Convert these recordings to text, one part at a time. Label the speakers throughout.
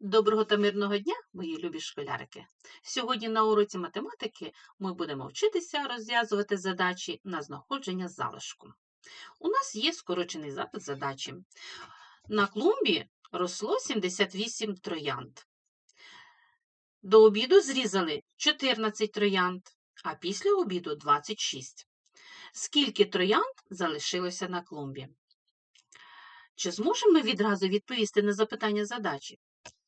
Speaker 1: Доброго та мирного дня, мої любі школярики! Сьогодні на уроці математики ми будемо вчитися розв'язувати задачі на знаходження залишку. У нас є скорочений запит задачі. На клумбі росло 78 троянд. До обіду зрізали 14 троянд, а після обіду 26. Скільки троянд залишилося на клумбі? Чи зможемо ми відразу відповісти на запитання задачі?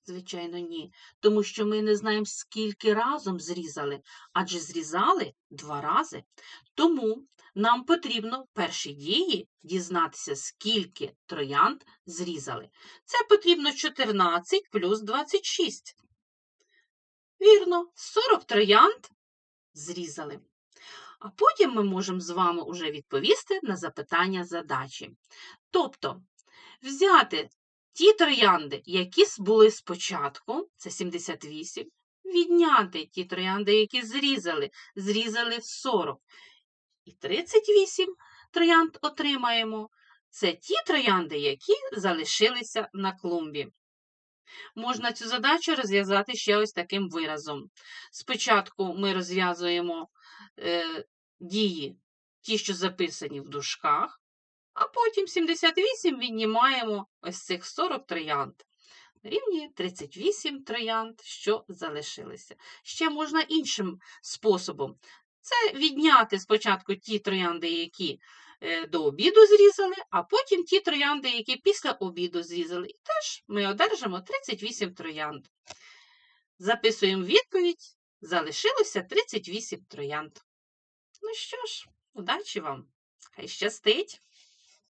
Speaker 1: Звичайно, ні, тому що ми не знаємо, скільки разом зрізали, адже зрізали два рази. Тому нам потрібно в першій дії дізнатися, скільки троянд зрізали. Це потрібно 14 плюс 26. Вірно, 40 троянд зрізали. А потім ми можемо з вами уже відповісти на запитання задачі. Тобто, взяти ті троянди, які були спочатку, це 78, відняти ті троянди, які зрізали, зрізали 40. І 38 троянд отримаємо. Це ті троянди, які залишилися на клумбі. Можна цю задачу розв'язати ще ось таким виразом. Спочатку ми розв'язуємо е, дії, ті, що записані в дужках, а потім 78 віднімаємо ось цих 40 троянд. Рівні 38 троянд, що залишилися. Ще можна іншим способом. Це відняти спочатку ті троянди, які е, до обіду зрізали, а потім ті троянди, які після обіду зрізали. І теж ми одержимо 38 троянд. Записуємо відповідь. Залишилося 38 троянд. Ну що ж, удачі вам! Хай щастить!